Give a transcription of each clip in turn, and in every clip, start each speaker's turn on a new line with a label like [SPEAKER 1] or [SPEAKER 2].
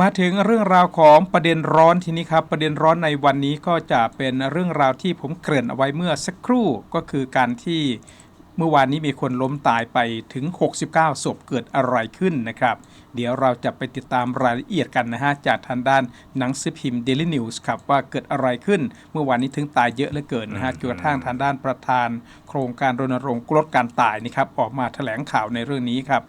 [SPEAKER 1] มาถึงเรื่องราวของประเด็นร้อนทีนี้ครับ ประเด็นร้อนในวันนี้ก็จะเป็นเรื่องราวที่ผมเกริ่นเอาไว้เมื่อสักครู่ก็คือการที่เมื่อวานนี้มีคนล้มตายไปถึง 69ศพเกิดอะไรขึ้นนะครับ เดี๋ยวเราจะไปติดตามรายละเอียดกันนะฮะ จากทางด้านหนังสือพิมพ์ Daily News ครับ ว่าเกิดอะไรขึ้น เมื่อวานนี้ถึงตายเยอะเหลือเกินนะฮะจนกระทั่งทางด้านประธาน โครงการรณรงค์ลดการตายนี่ครับออกมาแถลงข่าวในเรื่องนี้ครับ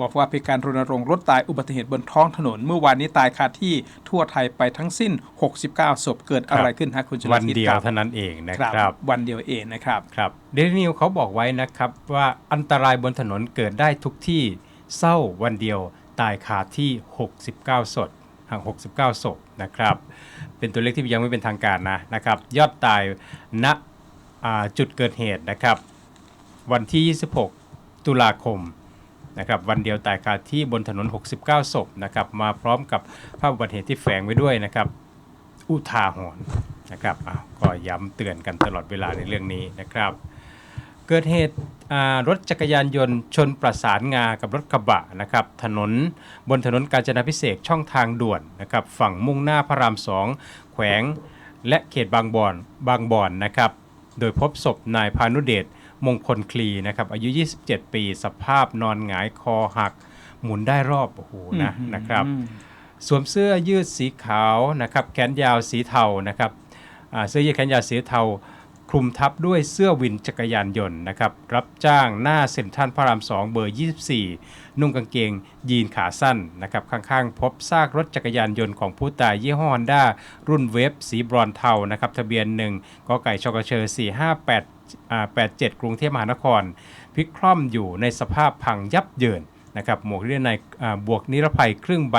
[SPEAKER 1] บอกว่าเป็นการรณรงค์ลดตายอุบัติเหตุบนท้องถนน เมื่อวานนี้ตายคาที่ทั่วไทยไปทั้งสิ้น 69 ศพเกิดอะไรขึ้นฮะคุณชล
[SPEAKER 2] วัน
[SPEAKER 1] ทิศ
[SPEAKER 2] เดีย
[SPEAKER 1] ควรับ
[SPEAKER 2] เท่านั้นเองนะครับ
[SPEAKER 1] วันเดียวเองนะครับ
[SPEAKER 2] ครับเดลินิวเขาบอกไว้นะครับว่าอันตรายบนถนนเกิดได้ทุกที่เศร้าวันเดียวตายคาที่ 69 ศพห่าง69 ศพนะครับ เป็นตัวเลขที่ยังไม่เป็นทางการนะนะครับ ยอดตายณอ่าจุดเกิดเหตุนะครับ วันที่ 26 ตุลาคม นะครับวันเดียวตายคาที่บนถนน 69 ศพนะครับมาพร้อมกับภาพอุบัติเหตุที่แฝงไว้ด้วยนะครับอุทาหรณ์นะครับก็ย้ำเตือนกันตลอดเวลาในเรื่องนี้นะครับ เกิดเหตุรถจักรยานยนต์ชนประสานงากับรถกระบะนะครับถนนบนถนนกาญจนาพิเศษกช่องทางด่วนนะครับฝั่งมุ่งหน้าพระรามสองแขวงและเขตบางบอนบางบอนนะครับโดยพบศพนายพานุเดช มงคลคลีนะครับอายุ 27 ปี สภาพนอนหงายคอหัก หมุนได้รอบโอ้โหนะนะครับ สวมเสื้อยืดสีขาวนะครับแขนยาวสีเทานะครับอ่าเสื้อยืดแขนยาวสีเทา คลุมทับด้วยเสื้อวินจักรยานยนต์นะครับรับจ้างหน้าเซ็นทรัลพระราม 2 เบอร์ 24 นุ่งกางเกงยีนขาสั้นนะครับข้างๆ พบซากรถจักรยานยนต์ของผู้ตายยี่ห้อฮอนด้ารุ่นเวฟสีบรอนเทานะครับทะเบียน1กไก่ชกเชอ458อ่า87 กรุงเทพมหานคร พลิกคล่อมอยู่ในสภาพพังยับเยินนะครับหมวกนิรภัยอ่าบวกนิรภัยครึ่งใบ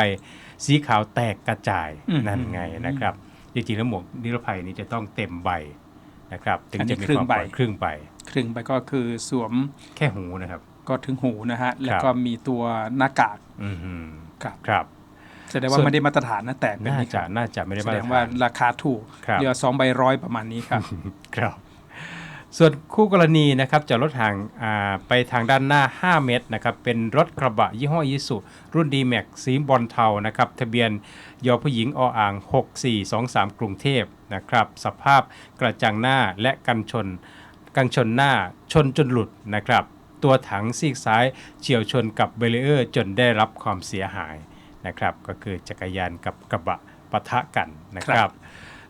[SPEAKER 2] สีขาวแตกกระจาย
[SPEAKER 1] อืม
[SPEAKER 2] นั่นไงนะครับจริงๆแล้วหมวกนิรภัยนี้จะต้องเต็มใบ นะครับถึง
[SPEAKER 1] อันนี้
[SPEAKER 2] จะมี
[SPEAKER 1] ครึ่
[SPEAKER 2] ค
[SPEAKER 1] ง
[SPEAKER 2] วาม
[SPEAKER 1] ใบ
[SPEAKER 2] ปลอดครึ่งใบ
[SPEAKER 1] ครึ่งไปก็คือสวม
[SPEAKER 2] แค่หูนะครับ
[SPEAKER 1] ก็ถึงหูนะฮะแล้วก็มีตัวหน้ากาก
[SPEAKER 2] อือหือ
[SPEAKER 1] ครับ
[SPEAKER 2] ครับ
[SPEAKER 1] แสดงว่า
[SPEAKER 2] ส่วน
[SPEAKER 1] ไม่ได้มาตรฐานนะแตกแบบ
[SPEAKER 2] น่า
[SPEAKER 1] นี้ค
[SPEAKER 2] จะ
[SPEAKER 1] รับ
[SPEAKER 2] น่าจะไม่ได้
[SPEAKER 1] แส
[SPEAKER 2] มา
[SPEAKER 1] ด
[SPEAKER 2] ตรงฐ
[SPEAKER 1] ว่าา
[SPEAKER 2] น
[SPEAKER 1] ราคาถูก
[SPEAKER 2] ครับ
[SPEAKER 1] เรือสองใบร้อยประมาณนี้ครับ
[SPEAKER 2] ครับ ส่วนคู่กรณีนะครับจะรถห่างไปทางด้านหน้า 5 เมตรนะครับเป็นรถกระบะยี่ห้อยิสุรุ่น d m a x สีบอลเทานะครับทะเบียนยอผู้หญิงออ่าง 6423 กรุงเทพนะครับสภาพกระจังหน้าและกันชนกันชนหน้าชนจนหลุดนะครับ ตัวถังซีกซ้ายเฉียวชนกับเบรเออร์จนได้รับความเสียหายนะครับก็คือจักรยานกับกระบะปะทะกันนะค
[SPEAKER 1] รั
[SPEAKER 2] บ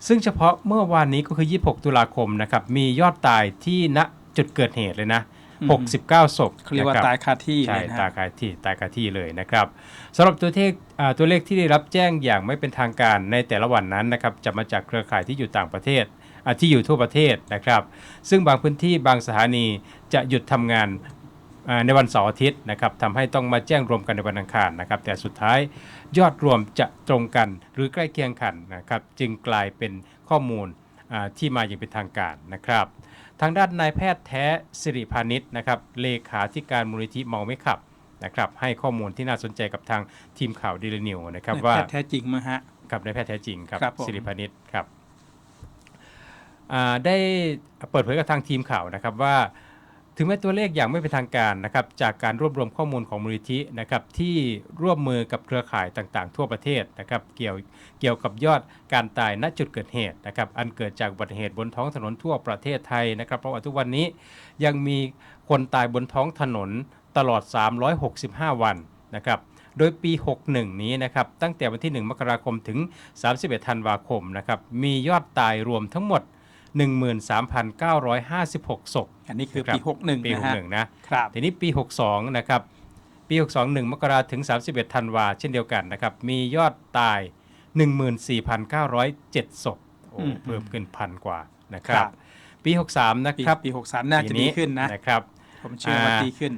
[SPEAKER 2] ซึ่งเฉพาะเมื่อวานนี้ก็คือ 26 ตุลาคมนะครับมียอดตายที่ณจุดเกิดเหตุเลยนะ
[SPEAKER 1] อืม
[SPEAKER 2] 69 ศพ
[SPEAKER 1] เขาเรียกว่า
[SPEAKER 2] นะครับ
[SPEAKER 1] ตายคาที่
[SPEAKER 2] ใช่
[SPEAKER 1] เลยนะ
[SPEAKER 2] ตา
[SPEAKER 1] ฮะ
[SPEAKER 2] ยคาที่ตายคาที่เลยนะครับสำหรับตัวเลขอ่าตัวเลขที่ได้รับแจ้งอย่างไม่เป็นทางการในแต่ละวันนั้นนะครับจะมาจากเครือข่ายที่อยู่ต่างประเทศอ่าที่อยู่ทั่วประเทศนะครับ ซึ่งบางพื้นที่บางสถานีจะหยุดทำงานอ่า ในวันเสาร์อาทิตย์นะครับทำให้ต้องมาแจ้งรวมกันในวันอังคารนะครับ แต่สุดท้ายยอดรวมจะตรงกันหรือใกล้เคียงกันนะครับ จึงกลายเป็นข้อมูลอ่าที่มาอย่างเป็นทางการนะครับ ทางด้านนายแพทย์แท้สิริพานิชนะครับเลขาธิการมูลนิธิเมาไม่ขับนะครับ ให้ข้อมูลที่น่าสนใจกับทางทีมข่าวดีลนิวนะครับ
[SPEAKER 1] ใน
[SPEAKER 2] ว่า
[SPEAKER 1] แพทย์แท้จริงมาฮะ
[SPEAKER 2] กับนายแพทย์แท้จริงครับ
[SPEAKER 1] ครับผม
[SPEAKER 2] สิริพานิชครับอ่าได้เปิดเผยกับทางทีมข่าวนะครับว่า ถึงแม้ตัวเลขอย่างไม่เป็นทางการนะครับจากการรวบรวมข้อมูลของมูลนิธินะครับที่ร่วมมือกับเครือข่ายต่างๆ ทั่วประเทศนะครับเกี่ยวเกี่ยวกับยอดการตายณจุดเกิดเหตุนะครับอันเกิดจากอุบัติเหตุบนท้องถนนทั่วประเทศไทยนะครับ เพราะว่าทุกวันนี้ยังมีคนตายบนท้องถนนตลอด 365 วันนะครับโดยปี 61 นี้นะครับตั้งแต่วันที่ 1 มกราคมถึง 31 ธันวาคมนะครับมียอดตายรวมทั้งหมด 13,956 ศพ
[SPEAKER 1] อันนี้คือ
[SPEAKER 2] ครับ
[SPEAKER 1] ปี 61
[SPEAKER 2] ปี
[SPEAKER 1] นะฮะ
[SPEAKER 2] 61นะครับทีนี้ปี 62 นะครับ ปี 62 1มกราถึง 31 ธันวาเช่นเดียวกันนะครับ มียอดตาย 14,907 ศพโอ้
[SPEAKER 1] อืม
[SPEAKER 2] เพิ่มขึ้นพันกว่านะครั
[SPEAKER 1] ครับบ
[SPEAKER 2] ปี 63 นะ
[SPEAKER 1] ปี
[SPEAKER 2] ครับ
[SPEAKER 1] ปี 63 น่าจะดีขึ้นนะ
[SPEAKER 2] นะครับ
[SPEAKER 1] ผมเชื่อว่า
[SPEAKER 2] อ่า
[SPEAKER 1] ดีขึ้น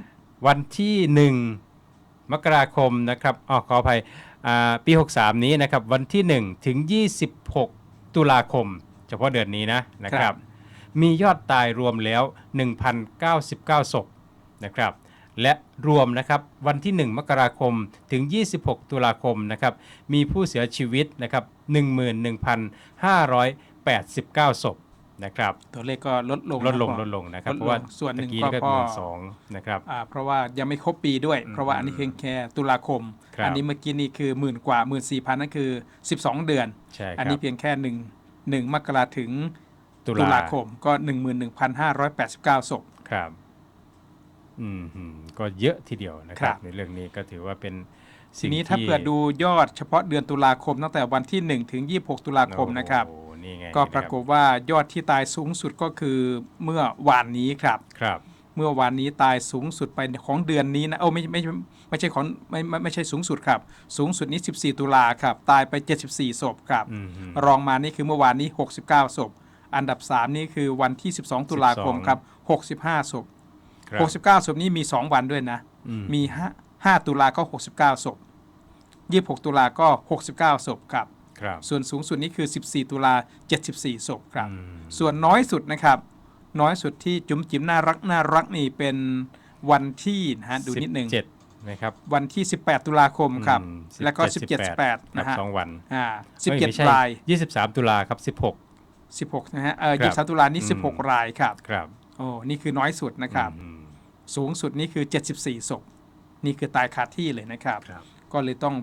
[SPEAKER 2] วันที่ 1 มกราคมนะครับอ๋อขออภัยอ่าปี 63 นี้นะครับ วันที่ 1 ถึง 26 ตุลาคมเฉพาะเดือนนี้นะนะค
[SPEAKER 1] ครั
[SPEAKER 2] รับ
[SPEAKER 1] บ
[SPEAKER 2] มียอดตายรวมแล้ว 1,099ศพนะครับ และรวมนะครับวันที่ 1 มกราคมถึง 26 ตุลาคมนะครับมีผู้เสียชีวิตนะครับ11,589ศพนะครับ
[SPEAKER 1] ตัวเลขก็ลดลง
[SPEAKER 2] ลดลง
[SPEAKER 1] นะ
[SPEAKER 2] ลดลงนะครับ
[SPEAKER 1] ลดลง
[SPEAKER 2] เพราะว่า
[SPEAKER 1] ส่วนหนึ่ง
[SPEAKER 2] ตะกี้
[SPEAKER 1] ก็
[SPEAKER 2] ก็
[SPEAKER 1] พอ
[SPEAKER 2] หมื่นสองนะครับ
[SPEAKER 1] อ่าเพราะว่ายังไม่ครบปีด้วย
[SPEAKER 2] อืม
[SPEAKER 1] เพราะว่าอันนี้เพียงแค่ตุลาคม
[SPEAKER 2] ครับ
[SPEAKER 1] อันี้เมื่อกี้นี่คือหมื่นกว่าหมื่นสี่พันนั่นคือ 12 เดือน
[SPEAKER 2] ใช่ค
[SPEAKER 1] อัน
[SPEAKER 2] รั
[SPEAKER 1] นี้
[SPEAKER 2] บ
[SPEAKER 1] เพียงแค่หนึ่ง หนึ่งมกราถึง
[SPEAKER 2] ตุ
[SPEAKER 1] ตุ
[SPEAKER 2] ลา
[SPEAKER 1] ลาคมก็ 11,589ศพ
[SPEAKER 2] ครับ อืมอืมก็เยอะทีเดียวนะค
[SPEAKER 1] ครั
[SPEAKER 2] รับ
[SPEAKER 1] บ
[SPEAKER 2] ในเรื่องนี้ก็ถือว่าเป็น
[SPEAKER 1] ที
[SPEAKER 2] สิ่ง
[SPEAKER 1] นี้ถ้า
[SPEAKER 2] ที่
[SPEAKER 1] เผื่อดูยอดเฉพาะเดือนตุลาคมตั้งแต่วันที่ 1 ถึง 26 ตุลาคมนะครับ
[SPEAKER 2] โอ้โหนี่ไง
[SPEAKER 1] ก็ปรากฏว่ายอดที่ตายสูงสุดก็คือเมื่อวานนี้ครับ
[SPEAKER 2] ครับ
[SPEAKER 1] เมื่อวานนี้ตายสูงสุดไปของเดือนนี้นะโอ้ไม่ไม่ ไม่ไม่ใช่ของไม่ไม่ไม่ใช่สูงสุดครับ สูงสุดนี้ 14 ตุลาครับ ตายไป 74 ศพครับ
[SPEAKER 2] อืมอืม
[SPEAKER 1] รองมานี่คือเมื่อวานนี้ 69 ศพ อันดับ 3 นี่คือวันที่ 12 ตุลาคมครับ 65 ศพ
[SPEAKER 2] ครับ
[SPEAKER 1] 69 ศพนี้มี 2 วันด้วยนะ
[SPEAKER 2] อื
[SPEAKER 1] มี5 5ตุลาก็ 69 ศพ 26 ตุลาก็ 69 ศพครับ
[SPEAKER 2] ครับ
[SPEAKER 1] ส่วนสูงสุดนี้คือ 14 ตุลา 74 ศพครับ
[SPEAKER 2] อืม
[SPEAKER 1] ส่วนน้อยสุดนะครับ น้อยสุดที่จุ๋มจิ๋มน่ารักน่ารักนี่เป็นวันที่นะฮะดูนิดหนึ่ง
[SPEAKER 2] สิบเจ็ด นะครับ
[SPEAKER 1] วันที่ 18 ตุลาคมครับ
[SPEAKER 2] อืม
[SPEAKER 1] แล้วก็ 17
[SPEAKER 2] 17
[SPEAKER 1] 18นะฮะ
[SPEAKER 2] สองวัน
[SPEAKER 1] อ่า
[SPEAKER 2] เอ้ยไม่ใช่
[SPEAKER 1] 17ราย
[SPEAKER 2] ยี่สิบสามตุลาครับสิบหก
[SPEAKER 1] 16 นะฮะ เออ
[SPEAKER 2] ครับ
[SPEAKER 1] 23ตุลานี่
[SPEAKER 2] อืม
[SPEAKER 1] 16 รายครับ
[SPEAKER 2] ครับ
[SPEAKER 1] โอ้ นี่คือน้อยสุดนะครับ
[SPEAKER 2] อืม
[SPEAKER 1] สูงสุดนี่คือ 74ศพ นี่คือตายคาที่เลยนะครับ
[SPEAKER 2] ครับ
[SPEAKER 1] ก็เลยต้อง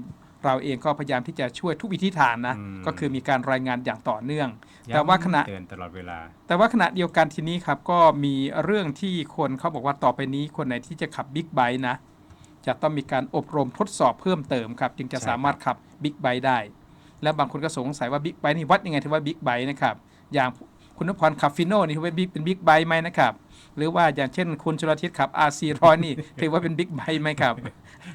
[SPEAKER 1] เราเองก็พยายามที่จะช่วยทุกวิธีทางนะ
[SPEAKER 2] อืม
[SPEAKER 1] ก็คือมีการรายงานอย่างต่อเนื่อง แต่ว่าขณะ
[SPEAKER 2] เตือนตลอดเวลา
[SPEAKER 1] แต่ว่าขณะเดียวกันทีนี้ครับก็มีเรื่องที่คนเขาบอกว่าต่อไปนี้คนไหนที่จะขับบิ๊กไบค์นะ จะต้องมีการอบรมทดสอบเพิ่มเติมครับ จึงจะ
[SPEAKER 2] ใช่ครับ
[SPEAKER 1] สามารถขับบิ๊กไบค์ได้ และบางคนก็สงสัยว่าบิ๊กไบค์นี่วัดยังไงถือว่าบิ๊กไบค์นะครับ อย่างคุณนพพรขับฟิโน่นี่ถือว่าบิ๊กเป็นบิ๊กไบค์ไหมนะครับ หรือว่าอย่างเช่นคุณชลทิศขับ RC ร้อยนี่ ถือว่าเป็นบิ๊กไบค์ไหมครับ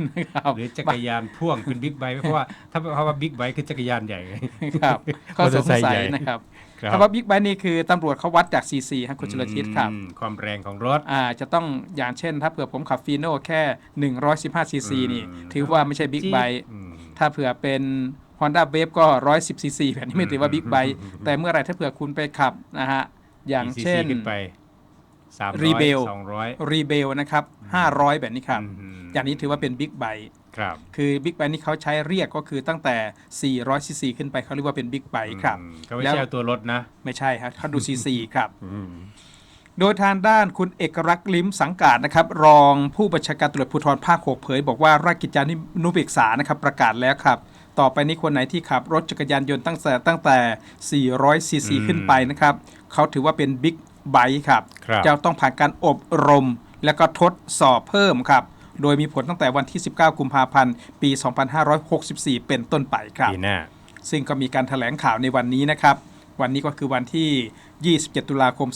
[SPEAKER 1] นะครับ
[SPEAKER 2] หรือจักรยานพ่วงเป็นบิ๊กไบค์เพราะว่าถ้าเพราะว่าบิ๊กไบค์คือจักรยานใหญ่ไง
[SPEAKER 1] ครับก็สง
[SPEAKER 2] มอเตอร์ไซค์
[SPEAKER 1] สัย
[SPEAKER 2] ใหญ่
[SPEAKER 1] นะครับ
[SPEAKER 2] ครับ
[SPEAKER 1] คำว่าบิ๊กไบค์นี่คือตำรวจเขาวัดจากซีซีครับคุณชลทิศครับ
[SPEAKER 2] อืมความแรงของรถ
[SPEAKER 1] อ่าจะต้องอย่างเช่น ถ้าเผื่อผมขับฟีโน่แค่ 115ซีซีนี่
[SPEAKER 2] อืม
[SPEAKER 1] ถือว่าไม่ใช่บิ๊กไบค์
[SPEAKER 2] อืม
[SPEAKER 1] ถ้าเผื่อเป็น Honda w a v e ก็ 110ซีซีแบบนี้ไม่ถือว่าบิ๊กไบค์
[SPEAKER 2] อืม
[SPEAKER 1] แต่เมื่อไหรถ้าเผื่อคุณไปขับนะฮะอย่าง
[SPEAKER 2] กี่
[SPEAKER 1] เช่น
[SPEAKER 2] CC ขึ้นไป สามร้อย
[SPEAKER 1] Rebel
[SPEAKER 2] สองร้อย
[SPEAKER 1] รีเบลนะครับ500แบบนี้ครับ
[SPEAKER 2] อืม
[SPEAKER 1] อย่างนี้ถือว่าเป็นบิ๊กไบค์
[SPEAKER 2] ครับ
[SPEAKER 1] คือบิ๊กไบค์นี่เขาใช้เรียกก็คือตั้งแต่ 400ซีซีขึ้นไปเขาเรียกว่าเป็นบิ๊กไบค์ครับ
[SPEAKER 2] อืมเขาไม่
[SPEAKER 1] แล้ว
[SPEAKER 2] ใช่เอาตัวรถนะ
[SPEAKER 1] ไม่ใช่ครับเขาดูซีซีครับ
[SPEAKER 2] อืม
[SPEAKER 1] โดยทางด้านคุณเอกรักษ์ลิ้มสังกาดนะครับ รองผู้บัญชาการตำรวจภูธรภาคหกเผย บอกว่าราชกิจจานุเบกษานะครับประกาศแล้วครับ ต่อไปนี้คนไหนที่ขับรถจักรยานยนต์ตั้งแต่ตั้งแต่ 400ซีซี
[SPEAKER 2] อืม
[SPEAKER 1] ขึ้นไปนะครับเขาถือว่าเป็นบิ๊ก ไบค์ครับ
[SPEAKER 2] ครับ
[SPEAKER 1] จะต้องผ่านการอบรม และก็ทดสอบเพิ่มครับ โดยมีผลตั้งแต่วันที่ 19 กุมภาพันธ์ ปี 2564 เป็นต้นไปครับ
[SPEAKER 2] ปีหน้า
[SPEAKER 1] ซึ่งก็มีการถแถลงข่าวในวันนี้นะครับ วันนี้ก็คือวันที่ 27 ตุลาคม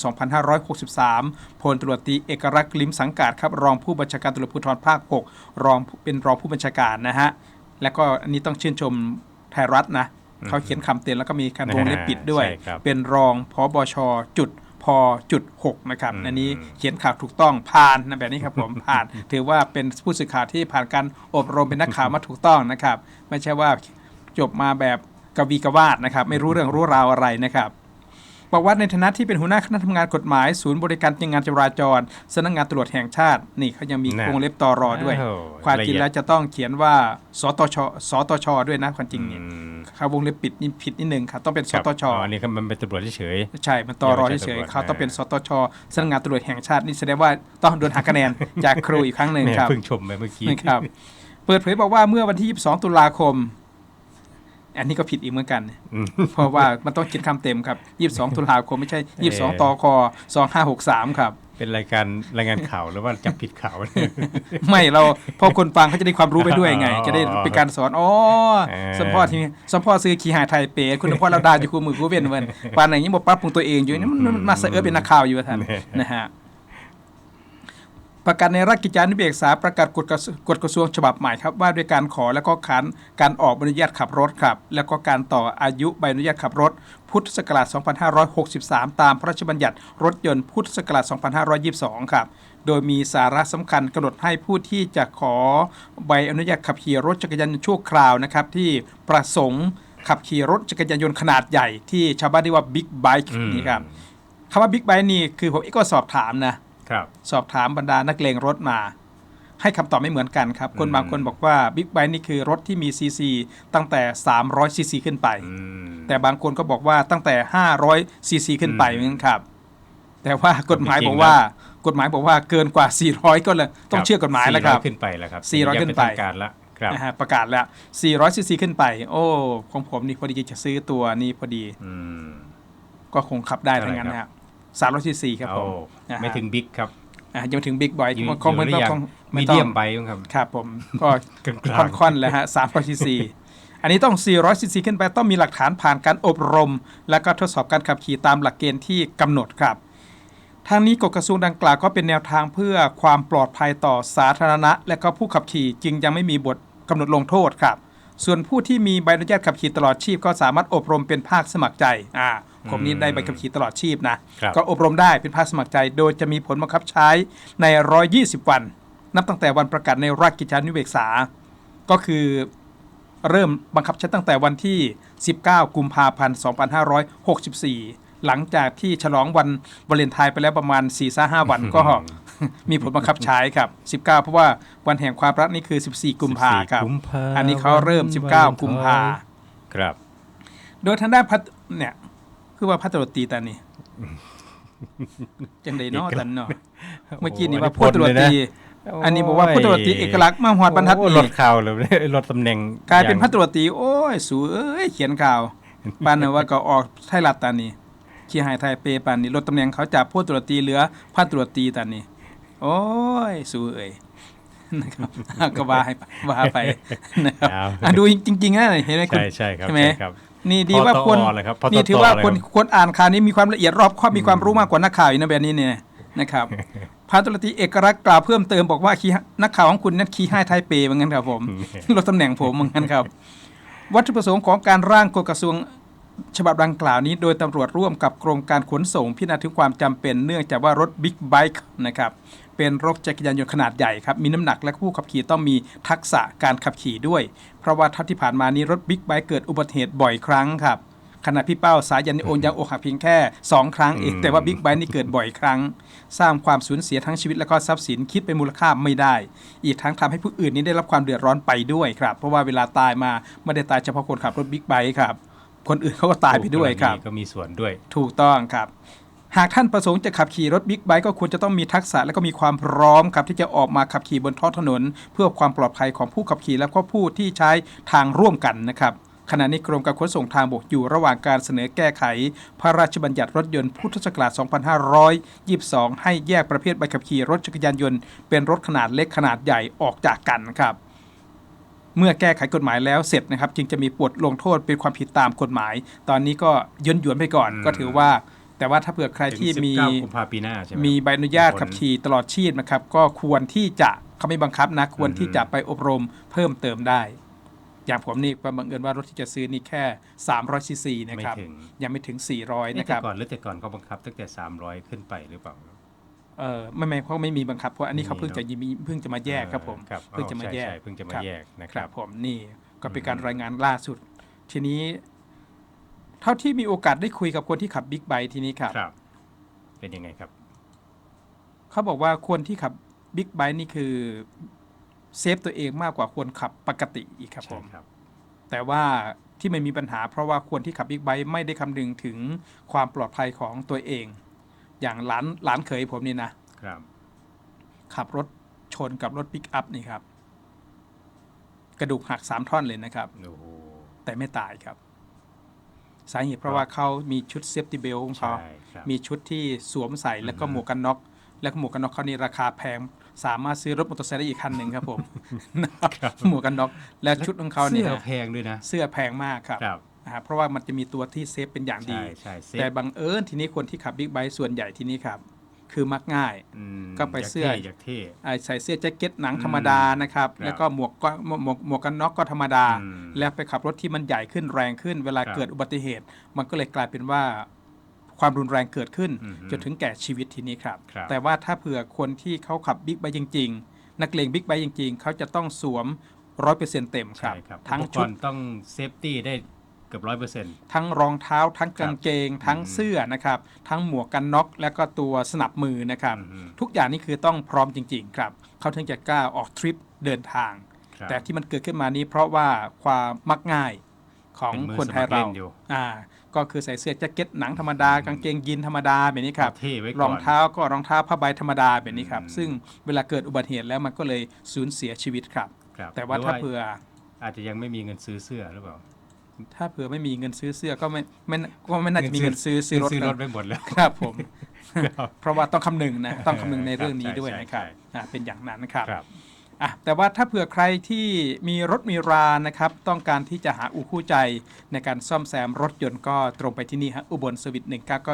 [SPEAKER 1] 2563 พลตำรวจตรีเอกรักษ์ลิ้มสังกาดครับ รองผู้บัญชาการตำรวจภูธรภาค 6 รองเป็นรองผู้บัญชาการนะฮะ และก็อันนี้ต้องชื่นชมไทยรัฐนะ
[SPEAKER 2] อืม
[SPEAKER 1] เขาเขียนคำเตือนแล้วก็มีการวงเล็บปิดด้วย
[SPEAKER 2] ใช่ครับ
[SPEAKER 1] เป็นรองพบชจุด พจุด6นะครับ
[SPEAKER 2] อืม
[SPEAKER 1] อันนี้เขียนข่าวถูกต้องผ่านนะแบบนี้ครับผมผ่าน ถือว่าเป็นผู้สื่อข่าวที่ผ่านการอบรมเป็นนักข่าวมาถูกต้องนะครับ ไม่ใช่ว่าจบมาแบบกวีกวาดนะครับ ไม่รู้เรื่องรู้ราวอะไรนะครับ บอกว่าในฐานะที่เป็นหัวหน้าคณะทำงานกฎหมาย ศูนย์บริการงานจราจรสำนักงานตำรวจแห่งชาติ นี่เขายังมี
[SPEAKER 2] นะ
[SPEAKER 1] วงเล็บตอรอด้วย
[SPEAKER 2] โอ้โห
[SPEAKER 1] ความจริง
[SPEAKER 2] ละเอียด
[SPEAKER 1] แล้วจะต้องเขียนว่าสตชสตชด้วยนะความจริงเนี่ย
[SPEAKER 2] อืม
[SPEAKER 1] เขาวงเล็บปิดนี่ผิดนิดนึงครับต้องเป็นส
[SPEAKER 2] ครับ
[SPEAKER 1] ตช
[SPEAKER 2] อ๋ออันนี้ก็มันเป็นตำรวจเฉย
[SPEAKER 1] ใช่มันตอรอ
[SPEAKER 2] ยังไม่ใช่
[SPEAKER 1] เฉย
[SPEAKER 2] ตำรวจ
[SPEAKER 1] ๆเขาต้องเป็น
[SPEAKER 2] นะ
[SPEAKER 1] สตชสำนักงานตำรวจแห่งชาตินี่แสดงว่าต้องโดนหักคะแนนจากครูอีกครั้งห
[SPEAKER 2] ๆ
[SPEAKER 1] นึ่ง
[SPEAKER 2] เนี่ย
[SPEAKER 1] ครับ
[SPEAKER 2] เพิ่งชมไปเมื่อกี้
[SPEAKER 1] นะครับเปิดเผยบอกว่าเมื่อวันที่ 22 ตุลาคม อันนี้ก็ผิดอีกเหมือนกัน
[SPEAKER 2] อืม
[SPEAKER 1] เพราะว่ามันต้องคิดคำเต็มครับ 22 ตุลาคมไม่ใช่
[SPEAKER 2] เอ่อ
[SPEAKER 1] 22ตค2563 ครับ
[SPEAKER 2] เป็นรายการรายงานข่าวหรือว่าจับผิดข่าวเนี่ย
[SPEAKER 1] ไม่เราพอคนฟังเขาจะได้ความรู้ไปด้วยไง
[SPEAKER 2] อ๋อ
[SPEAKER 1] จะได้เป็นการสอนอ๋อ
[SPEAKER 2] เออ
[SPEAKER 1] สมพ่อที่สมพ่อซื้อขี่หายไทยเป๋คุณพ่อเราดาอยู่คู่มือคู่เว้นเว้นปานไหนยังบอกปรับปรุงตัวเองอยู่นี่มันมันมาเสอเป็นนักข่าวอยู่ว่าท่านนะฮะ ประกาศในราชกิจจานุเบกษาประกาศกฎกระทรวงกฎกระทรวงฉบับใหม่ครับว่าด้วยการขอและก็ขานการออกใบอนุญาตขับรถครับ แล้วก็การต่ออายุใบอนุญาตขับรถ พุทธศักราช 2563 ตามพระราชบัญญัติรถยนต์พุทธศักราช 2522 ครับโดยมีสาระสำคัญกำหนดให้ผู้ที่จะขอใบอนุญาตขับขี่รถจักรยานยนต์ชั่วคราวนะครับที่ประสงค์ขับขี่รถจักรยานยนต์ขนาดใหญ่ที่ชาวบ้านเรียกว่าบิ๊กไบค์นี่ครับคำว่าบิ๊กไบค์นี่คือผมเองก็สอบถามนะ สอบถามบรรดานักเลงรถมา ให้คำตอบไม่เหมือนกันครับ คน
[SPEAKER 2] อืม
[SPEAKER 1] บางคนบอกว่าบิ๊กไบค์นี่คือรถที่มีซีซีตั้งแต่ 300ซีซีขึ้นไป
[SPEAKER 2] อืม
[SPEAKER 1] แต่บางคนก็บอกว่าตั้งแต่ 500ซีซีขึ้นไป
[SPEAKER 2] อืม
[SPEAKER 1] นั่นครับ แต่ว่ากฎหมาย
[SPEAKER 2] จริงๆ
[SPEAKER 1] บอกว่ากฎหมายบอกว่าเกินกว่า 400 ก็เลยต้องเชื่อกฎหมายแล้วครับ
[SPEAKER 2] 400ขึ้นไปแล้วครับ
[SPEAKER 1] 400
[SPEAKER 2] ยัง
[SPEAKER 1] ขึ้นไป
[SPEAKER 2] ทางการละครับ
[SPEAKER 1] นะฮะประกาศแล้ว 400ซีซีขึ้นไป โอ้ของผมนี่พอดีจะซื้อตัวนี้พอดี
[SPEAKER 2] อืม
[SPEAKER 1] ก็คงขับได้
[SPEAKER 2] เท่าไหร่
[SPEAKER 1] ทั้งนั้น
[SPEAKER 2] ครับ
[SPEAKER 1] นะครับ300ซีซีครับผม
[SPEAKER 2] โอ้
[SPEAKER 1] นะฮะ
[SPEAKER 2] ไม่ถึงบิ๊กครับ
[SPEAKER 1] อะยังไม่ถึงบิ๊กบอย
[SPEAKER 2] อยู่
[SPEAKER 1] คง
[SPEAKER 2] อยู่
[SPEAKER 1] ไม่
[SPEAKER 2] หรื
[SPEAKER 1] ต้อง
[SPEAKER 2] อยัง
[SPEAKER 1] คง
[SPEAKER 2] มี
[SPEAKER 1] ไม่ต้อ
[SPEAKER 2] เดีย
[SPEAKER 1] ง
[SPEAKER 2] มไปครับ
[SPEAKER 1] ครับผมก็
[SPEAKER 2] กลางๆ
[SPEAKER 1] ค่อนๆเลยฮะ300ซีซีอันนี้ต้อง 400ซีซีขึ้นไปต้องมีหลักฐานผ่านการอบรม และก็ทดสอบการขับขี่ตามหลักเกณฑ์ที่กำหนดครับทางนี้กฎกระทรวงดังกล่าวก็เป็นแนวทางเพื่อความปลอดภัยต่อสาธารณะ และก็ผู้ขับขี่จึงยังไม่มีบทกำหนดลงโทษครับ ส่วนผู้ที่มีใบอนุญาตขับขี่ตลอดชีพก็สามารถอบรมเป็นภาคสมัครใจอ่า ผมนี้ได้ใบขับขี่ตลอดชีพนะ
[SPEAKER 2] ครับ
[SPEAKER 1] ก็อบรมได้เป็นภาคสมัครใจ โดยจะมีผลบังคับใช้ใน 120 วัน นับตั้งแต่วันประกาศในราชกิจจานุเบกษา ก็คือเริ่มบังคับใช้ตั้งแต่วันที่ 19 กุมภาพันธ์ 2564 หลังจากที่ฉลองวันวาเลนไทน์ไปแล้วประมาณ 4-5 วันก็มีผลบังคับใช้ครับ 19 เพราะว่าวันแห่งความรักนี่คือ 14 กุมภาครับ
[SPEAKER 2] กุมภา
[SPEAKER 1] อันนี้เขาเริ่ม
[SPEAKER 2] วัน
[SPEAKER 1] 19 กุมภา
[SPEAKER 2] ครับ
[SPEAKER 1] โดยทางด้านพัฒเนี่ย คือว่าพัฒนตรีตานี่จังไดเนาะตันเนาะเมื่อกี้นี่ว่า
[SPEAKER 2] โอ้
[SPEAKER 1] พูดตรวจตรี
[SPEAKER 2] โอ้ย
[SPEAKER 1] อันนี้บอกว่าพูดตรวจตรีเอกลักษณ์มาหอดบรรทัด
[SPEAKER 2] โอ้
[SPEAKER 1] อี
[SPEAKER 2] ล
[SPEAKER 1] ก
[SPEAKER 2] ดข่าวเลยลดตำแหน่ง
[SPEAKER 1] กลายเป็น
[SPEAKER 2] อ
[SPEAKER 1] พัฒนตรีโอ้ยสูเอ้ยเขียนข่าวปานนั้นว่าก็ออกไทยรัฐตานี่ขี้หายไทยเปปานนี่ลดตำแหน่งเขาจากพูดตรวจตรีเหลือพัฒนตรวจตรีตานี่โอ้ยสูเอ้ยนะครับก็ว่าให้ไปว่าไปนะครับ
[SPEAKER 2] เอา
[SPEAKER 1] อะดูจริงๆนะเห็นไหมคุณ
[SPEAKER 2] ใช่ใช่ครับ
[SPEAKER 1] ใช่ไหม
[SPEAKER 2] ใช่ครับ
[SPEAKER 1] นี่ดีว่า
[SPEAKER 2] พอตอ
[SPEAKER 1] ควร
[SPEAKER 2] เลยครับพอตอ
[SPEAKER 1] นี่ถือว่า
[SPEAKER 2] เลย
[SPEAKER 1] คน
[SPEAKER 2] ครับ
[SPEAKER 1] ควรอ่านข่าวนี้มีความละเอียดรอบคอบมีความรู้มากกว่านักข่าวอีกนะแบบนี้เนี่ยนะครับพันตุลตรีเอกลักษณ์กล่าวเพิ่มเติมบอกว่าขี้นักข่าวของคุณนั้นขี้ให้ไทยเปย์เหมือนกันครับผมลดตำแหน่งผมเหมือนกันครับ วัตถุประสงค์ของการร่างกฎกระทรวง ฉบับดังกล่าวนี้โดยตำรวจร่วมกับกรมการขนส่งพิจารณาถึงความจำเป็นเนื่องจากว่ารถบิ๊กไบค์นะครับเป็นรถจักรยานยนต์ขนาดใหญ่ครับมีน้ำหนักและผู้ขับขี่ต้องมีทักษะการขับขี่ด้วย เพราะว่าเท่าที่ผ่านมานี้รถบิ๊กไบค์เกิดอุบัติเหตุบ่อยครั้งครับขณะพี่เป้าสายันนิโอนยังอกหักเพียงแค่ 2 ครั้งเอง
[SPEAKER 2] อืม
[SPEAKER 1] แต่ว่าบิ๊กไบค์นี่เกิดบ่อยครั้ง สร้างความสูญเสียทั้งชีวิตและก็ทรัพย์สินคิดเป็นมูลค่าไม่ได้ อีกทั้งทำให้ผู้อื่นนี้ได้รับความเดือดร้อนไปด้วยครับ เพราะว่าเวลาตายมาไม่ได้ตายเฉพาะคนขับรถบิ๊กไบค์ครับ คนอื่นเขาก็ตายไปด้วยครับ
[SPEAKER 2] ก็มีส่วนด้วย
[SPEAKER 1] ถูกต้องครับ หากท่านประสงค์จะขับขี่รถบิ๊กไบค์ก็ควรจะต้องมีทักษะและก็มีความพร้อมครับที่จะออกมาขับขี่บนท้องถนน เพื่อความปลอดภัยของผู้ขับขี่และก็ผู้ที่ใช้ทางร่วมกันนะครับขณะนี้กรมการขนส่งทางบกอยู่ระหว่างการเสนอแก้ไข พระราชบัญญัติรถยนต์พุทธศักราช 2522 ให้แยกประเภทใบขับขี่รถจักรยานยนต์เป็นรถขนาดเล็กขนาดใหญ่ออกจากกันครับ เมื่อแก้ไขกฎหมายแล้วเสร็จนะครับจึงจะมีบทลงโทษเป็นความผิดตามกฎหมาย ตอนนี้ก็ย่นหยวนไปก่อน
[SPEAKER 2] อืม
[SPEAKER 1] ก็ถือว่า แต่ว่าถ้าเผื่อใครที่มี
[SPEAKER 2] ถึง19กุมภาพันธ์ปีหน้าใช่ไหม
[SPEAKER 1] มีใบอนุญาตขับขี่ตลอดชีพนะครับก็ควรที่จะเขาไม่บังคับนะควรที่จะไปอบรมเพิ่มเติมได้อย่างผมนี่บังเอิญว่ารถที่จะซื้อนี่แค่ 300ซีซีนะ
[SPEAKER 2] ไม่
[SPEAKER 1] ครับ
[SPEAKER 2] ถึง
[SPEAKER 1] ยังไม่ถึง 400
[SPEAKER 2] นี่
[SPEAKER 1] นะค
[SPEAKER 2] แต่
[SPEAKER 1] รับ
[SPEAKER 2] ก่อนหรือแต่ก่อนเขาบังคับตั้งแต่ 300 ขึ้นไปหรือเปล่า
[SPEAKER 1] เออไม่ไม่เขาไม่มีบังคับเพราะอันนี้เขาเพิ่ง
[SPEAKER 2] มี
[SPEAKER 1] จะ
[SPEAKER 2] เนอะ
[SPEAKER 1] มีเพิ่งจะมาแยกครับผม
[SPEAKER 2] ครับ
[SPEAKER 1] เพิ่งจะมา
[SPEAKER 2] อ๋อ
[SPEAKER 1] แยก
[SPEAKER 2] ใช่ใช่เพิ่งจะมา
[SPEAKER 1] ครับ
[SPEAKER 2] แยกนะค
[SPEAKER 1] ค
[SPEAKER 2] รั
[SPEAKER 1] รั
[SPEAKER 2] บบ
[SPEAKER 1] ผมนี่ก็เป็น
[SPEAKER 2] อืม
[SPEAKER 1] การรายงานล่าสุด ทีนี้ เท่าที่มีโอกาสได้คุยกับคนที่ขับบิ๊กไบค์ทีนี้ครับ
[SPEAKER 2] ครับ เป็นยังไงครับ
[SPEAKER 1] เขาบอกว่าคนที่ขับบิ๊กไบค์นี่คือเซฟตัวเองมากกว่าคนขับปกติอีกครับผ
[SPEAKER 2] ใช่
[SPEAKER 1] ม
[SPEAKER 2] ครับ
[SPEAKER 1] แต่ว่าที่ไม่มีปัญหา เพราะว่าคนที่ขับบิ๊กไบค์ไม่ได้คำนึงถึงความปลอดภัยของตัวเอง อย่างหลานหลานเขยผมนี่นะ
[SPEAKER 2] ครับ
[SPEAKER 1] ขับรถชนกับรถปิกอัพนี่ครับ กระดูกหักสามท่อนเลยนะครับ
[SPEAKER 2] โอ้โห
[SPEAKER 1] แต่ไม่ตายครับ สาเหตุเพราะว่าเขามีชุดเซฟตี้เบลของเขา
[SPEAKER 2] ใช่ครับ
[SPEAKER 1] มีชุดที่สวมใส่แล้วก็
[SPEAKER 2] อือฮึ
[SPEAKER 1] หมวกกันน็อก แล้วก็หมวกกันน็อกเขานี่ราคาแพง สามารถซื้อรถมอเตอร์ไซค์ได้อีกคันหนึ่งครับผมนะครับหมวกกันน็อกและชุดของเขาเนี่ย
[SPEAKER 2] เสื้อแพงด้วยนะ
[SPEAKER 1] เสื้อแพงมากครับ
[SPEAKER 2] ครับ
[SPEAKER 1] นะครับเพราะว่ามันจะมีตัวที่เซฟเป็นอย่างดี
[SPEAKER 2] ใช่ใช่เซฟ
[SPEAKER 1] แต่บังเอิญทีนี้คนที่ขับบิ๊กไบค์ส่วนใหญ่ทีนี้ครับ คือมักง่าย
[SPEAKER 2] อืม
[SPEAKER 1] ก็ไปเสื้อ
[SPEAKER 2] ยากท่อยากเท่
[SPEAKER 1] อ่าใส่เสื้อแจ็คเก็ตหนังธรรมดานะครับ
[SPEAKER 2] ครับ
[SPEAKER 1] แล้วก็หมวกก็หมวกหมวกหมวกกันน็อกก็ธรรมดา
[SPEAKER 2] อืม
[SPEAKER 1] แล้วไปขับรถที่มันใหญ่ขึ้นแรงขึ้น เวลา
[SPEAKER 2] ครับ
[SPEAKER 1] เกิดอุบัติเหตุ มันก็เลยกลายเป็นว่าความรุนแรงเกิดขึ้น
[SPEAKER 2] อือฮึ
[SPEAKER 1] จนถึงแก่ชีวิตทีนี้ครับ
[SPEAKER 2] ครับ
[SPEAKER 1] แต่ว่าถ้าเผื่อคนที่เขาขับบิ๊กไบค์จริง ๆ นักเลงบิ๊กไบค์จริง ๆ เขาจะต้องสวมร้อยเปอร์เซ็นต์เต็มครั
[SPEAKER 2] ใช่
[SPEAKER 1] บ
[SPEAKER 2] ครับ
[SPEAKER 1] ทั้ง
[SPEAKER 2] อุปก
[SPEAKER 1] ชุด
[SPEAKER 2] รณ์ต้องเซฟตี้ได้ เกือบร้อยเปอร์เซ็นต์
[SPEAKER 1] ทั้งรองเท้า ทั้งกางเกง ทั้ง
[SPEAKER 2] อืม
[SPEAKER 1] เสื้อนะครับทั้งหมวกกันน็อกและก็ตัวสนับมือนะครับ
[SPEAKER 2] อืม
[SPEAKER 1] ทุกอย่างนี่คือต้องพร้อมจริง ๆ ครับเขาถึงจะกล้าออกทริปเดินทาง
[SPEAKER 2] ครับ
[SPEAKER 1] แต่ที่มันเกิดขึ้นมานี้เพราะว่าความมักง่ายของ
[SPEAKER 2] เป็นมือ
[SPEAKER 1] คนไทย
[SPEAKER 2] สมัครเล่
[SPEAKER 1] เรา
[SPEAKER 2] นอยู่
[SPEAKER 1] อ่าก็คือใส่เสื้อแจ็คเก็ตหนังธรรมดากางเกงยีนธรรมดาแบบนี้ครับ
[SPEAKER 2] เท่ไว้ก่อน
[SPEAKER 1] รองเท้าก็รองเท้าผ้าใบธรรมดาแบบนี้ครับ
[SPEAKER 2] อืม
[SPEAKER 1] ซึ่งเวลาเกิดอุบัติเหตุแล้วมันก็เลยสูญเสียชีวิตครับ
[SPEAKER 2] ครับ
[SPEAKER 1] แต่ว่า
[SPEAKER 2] หรื
[SPEAKER 1] ถ้าเผื่อ
[SPEAKER 2] อาจจะยังไม่มีเงินซื้อเสื้อหรือเปล่า
[SPEAKER 1] ถ้าเผื่อไม่มีเงินซื้อเสื้อก็ไม่ไม่ก็ไม่น่าจะมีเงินซื้อซื้อรถ
[SPEAKER 2] ซื้อรถ
[SPEAKER 1] นะ
[SPEAKER 2] ไปหมดแล้ว
[SPEAKER 1] ครับผม
[SPEAKER 2] ครับ
[SPEAKER 1] เพราะว่าต้องคำนึงนะต้องคำนึงในเรื่องนี้
[SPEAKER 2] ใช่
[SPEAKER 1] ด้วย
[SPEAKER 2] ใช่
[SPEAKER 1] นะครับ
[SPEAKER 2] ใช่
[SPEAKER 1] อ่าเป็นอย่างนั้นนะครับ
[SPEAKER 2] ครับ
[SPEAKER 1] อะแต่ว่าถ้าเผื่อใครที่มีรถมีรานะครับ ต้องการที่จะหาอู่คู่ใจในการซ่อมแซมรถยนต์ก็ตรงไปที่นี่ฮะอุบลสวิต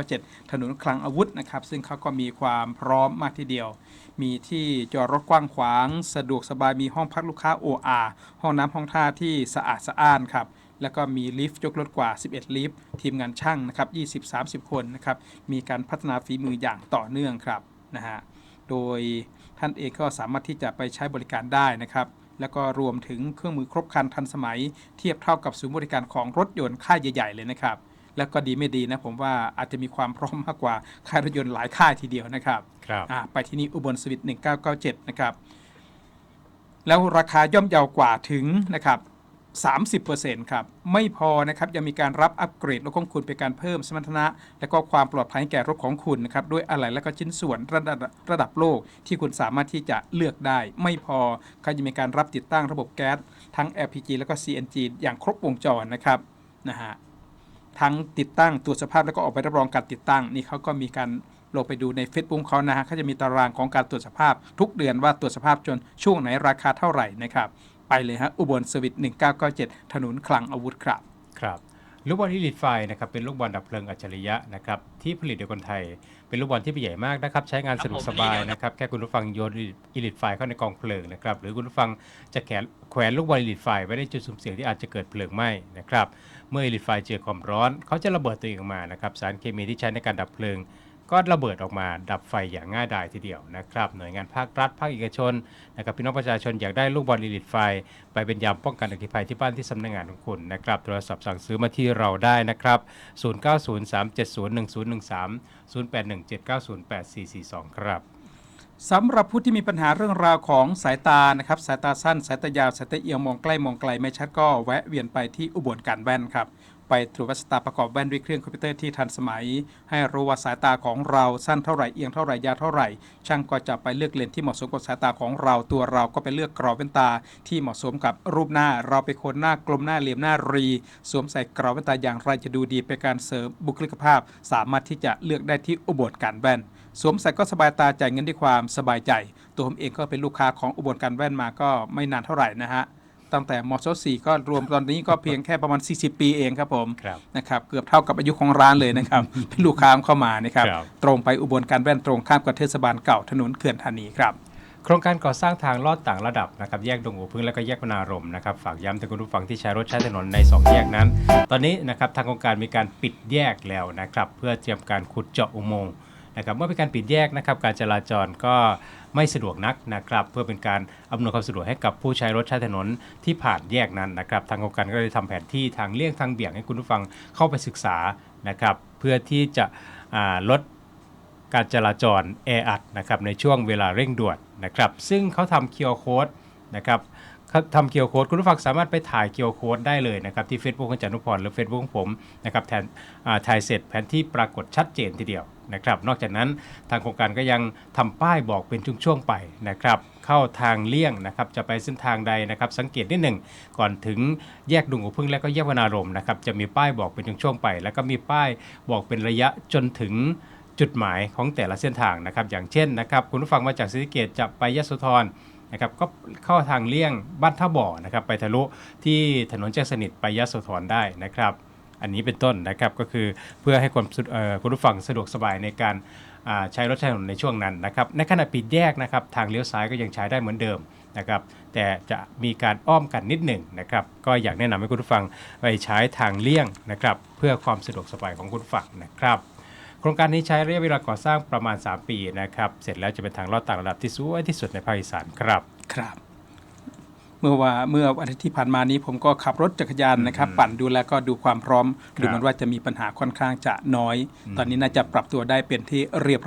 [SPEAKER 1] 1997 ถนนคลังอาวุธนะครับ ซึ่งเขาก็มีความพร้อมมากทีเดียว มีที่จอดรถกว้างขวาง สะดวกสบายมีห้องพักลูกค้า OR ห้องน้ำห้องท่าที่สะอาดสะอ้านครับ แล้วก็มีลิฟต์ยกรถกว่า 11 ลิฟต์ทีมงานช่างนะครับ 20-30 คนนะครับมีการพัฒนาฝีมืออย่างต่อเนื่องครับนะฮะโดยท่านเองก็สามารถที่จะไปใช้บริการได้นะครับแล้วก็รวมถึงเครื่องมือครบครันทันสมัย เทียบเท่ากับศูนย์บริการของรถยนต์ค่ายใหญ่ ๆ เลยนะครับ แล้วก็ดีไม่ดีนะผมว่าอาจจะมีความพร้อมมากกว่าค่ายรถยนต์หลายค่ายทีเดียวนะครับ
[SPEAKER 2] ครับ
[SPEAKER 1] อ่าไปที่นี่อุบลสวิต1997 นะครับ แล้วราคาย่อมเยาวกว่าถึงนะครับ 30%ครับ ไม่พอนะครับยังมีการรับอัปเกรดรถของคุณเป็นการเพิ่มสมรรถนะ และก็ความปลอดภัยให้แก่รถของคุณนะครับด้วยอะไหล่และก็ชิ้นส่วนระดับระดับโลกที่คุณสามารถที่จะเลือกได้ ไม่พอเขาจะมีการรับติดตั้งระบบแก๊สทั้ง LPG แล้วก็ CNG อย่างครบวงจรนะครับนะฮะทั้งติดตั้งตรวจสภาพแล้วก็ออกไปรับรองการติดตั้งนี่เขาก็มีการลงไปดูใน Facebook เขานะฮะเขาจะมีตารางของการตรวจสภาพทุกเดือนว่าตรวจสภาพจนช่วงไหนราคาเท่าไหร่นะครับ ไปเลยฮะ อุบลสวิต1997 ถนนคลังอาวุธครับ
[SPEAKER 2] ครับลูกบอลที่ลิดไฟนะครับเป็นลูกบอลดับเพลิงอัจฉริยะนะครับที่ผลิตโดยคนไทย เป็นลูกบอลที่ใหญ่มากนะครับใช้งานสะดวกสบายนะครับแค่คุณผู้ฟังโยนอิลิดไฟเข้าในกองเพลิงนะครับหรือคุณผู้ฟังจะแขวนแขวนลูกบอลอิลิดไฟไว้ในจุดสุ่มเสี่ยงที่อาจจะเกิดเพลิงไหม้นะครับเมื่ออิลิดไฟเจอความร้อนเขาจะระเบิดตัวเองออกมานะครับสารเคมีที่ใช้ในการดับเพลิง ก็ระเบิดออกมาดับไฟอย่างง่ายดายทีเดียวนะครับหน่วยงานภาครัฐภาคเอกชนนะครับพี่น้องประชาชนอยากได้ลูกบอลอิลิดไฟ ไปเป็นยามป้องกันอัคคีภัยที่บ้านที่สำนักงานของคุณนะครับโทรศัพท์สั่งซื้อมาที่เราได้นะครับ 0903701013 0817908442 ครับ
[SPEAKER 1] สำหรับผู้ที่มีปัญหาเรื่องราวของสายตานะครับสายตาสั้น สายตายาวสายตาเอียงมองใกล้มองไกลไม่ชัดก็แวะเวียนไปที่อุบลการแว่นครับ ไปตรวจวัดสายตาประกอบแว่นด้วยเครื่องคอมพิวเตอร์ที่ทันสมัย ให้รู้ว่าสายตาของเราสั้นเท่าไหร่เอียงเท่าไหร่ยาวเท่าไหร่ ช่างก็จะไปเลือกเลนส์ที่เหมาะสมกับสายตาของเราตัวเราก็ไปเลือกกรอบแว่นตา ที่เหมาะสมกับรูปหน้า เราไปนคนหน้ากลมหน้าเหลี่ยมหน้ารี สวมใส่กรอบแว่นตาอย่างไรจะดูดีเป็นการเสริมบุคลิกภาพ สามารถที่จะเลือกได้ที่อุบลการแว่นสวมใส่ก็สบายตาจ่ายเงินด้วยความสบายใจ ตัวผมเองก็เป็นลูกค้าของอุบลการแว่นมาก็ไม่นานเท่าไหร่นะฮะ ตั้งแต่มศ4ก็รวมตอนนี้ก็เพียงแค่ประมาณ 40 ปีเองครับผม
[SPEAKER 2] ครับ
[SPEAKER 1] นะครับเกือบเท่ากับอายุของร้านเลยนะครับ เป็นลูกค้าเข้ามานะครับ
[SPEAKER 2] ครับ
[SPEAKER 1] ตรงไปอุบลการแว่นตรงข้ามกับเทศบาลเก่าถนนเขื่อนธานีครับ
[SPEAKER 2] โครงการก่อสร้างทางลอดต่างระดับนะครับแยกดงหัวพึ่งและก็แยกพนารมนะครับฝากย้ำถึงคุณผู้ฟังที่ใช้รถใช้ถนนใน 2 แยกนั้น ตอนนี้นะครับทางโครงการมีการปิดแยกแล้วนะครับเพื่อเตรียมการขุดเจาะอุโมงค์นะครับเมื่อเป็นการปิดแยกนะครับการจราจรก็ ไม่สะดวกนักนะครับเพื่อเป็นการอำนวยความสะดวกให้กับผู้ใช้รถใช้ถนนที่ผ่านแยกนั้นนะครับทางโครงการก็เลยทำแผนที่ทางเลี่ยงทางเบี่ยงให้คุณผู้ฟังเข้าไปศึกษานะครับเพื่อที่จะลดการจราจรแออัดนะครับในช่วงเวลาเร่งด่วนนะครับซึ่งเขาทำเคียวโค้ดนะครับ ทำเคียวโค้ดคุณผู้ฟังสามารถไปถ่ายเคียวโค้ดได้เลยนะครับที่ Facebook ของจันทุพรหรือ Facebook ของผมนะครับแทนถ่ายเสร็จแผนที่ปรากฏชัดเจนทีเดียวนะครับนอกจากนั้นทางโครงการก็ยังทำป้ายบอกเป็นช่วงๆไปนะครับเข้าทางเลี่ยงนะครับจะไปเส้นทางใดนะครับสังเกตนิดหนึ่งก่อนถึงแยกดุงหัวพึ่งและก็แยกวนารมนะครับจะมีป้ายบอกเป็นช่วงๆไป แล้วก็มีป้ายบอกเป็นระยะจนถึงจุดหมายของแต่ละเส้นทางนะครับอย่างเช่นนะครับคุณผู้ฟังมาจากศรีสะเกตจะไปยะโสธร นะครับก็เข้าทางเลี่ยงบ้านท่าบ่อนะครับไปทะลุที่ถนนแจ้งสนิทไปยโสธรได้นะครับ อันนี้เป็นต้นนะครับก็คือเพื่อให้คนคุณผู้ฟังสะดวกสบายในการใช้รถใช้ถนนในช่วงนั้นนะครับในขณะปิดแยกนะครับทางเลี้ยวซ้ายก็ยังใช้ได้เหมือนเดิมนะครับแต่จะมีการอ้อมกันนิดหนึ่งนะครับก็อยากแนะนำให้คุณผู้ฟังไปใช้ทางเลี่ยงนะครับเพื่อความสะดวกสบายของคุณผู้ฟังนะครับ ครงการนี้ใช้ระยะเวลาก่อสร้างประมาณ 3 ปีนะครับ เสร็จแล้วจะเป็นทางลอดต่างระดับที่สวยที่สุดในภาคอีสานครับ
[SPEAKER 1] ครับ เมื่อว่าเมื่อวันอาทิตย์ที่ผ่านมานี้ผมก็ขับรถจักรยานนะครับ ปั่นดูแล้วก็ดูความพร้อม ดูเหมือนว่าจะมีปัญหาค่อนข้างจะน้อย ตอนนี้น่าจะปรับตัวได้เป็นที่เรียบ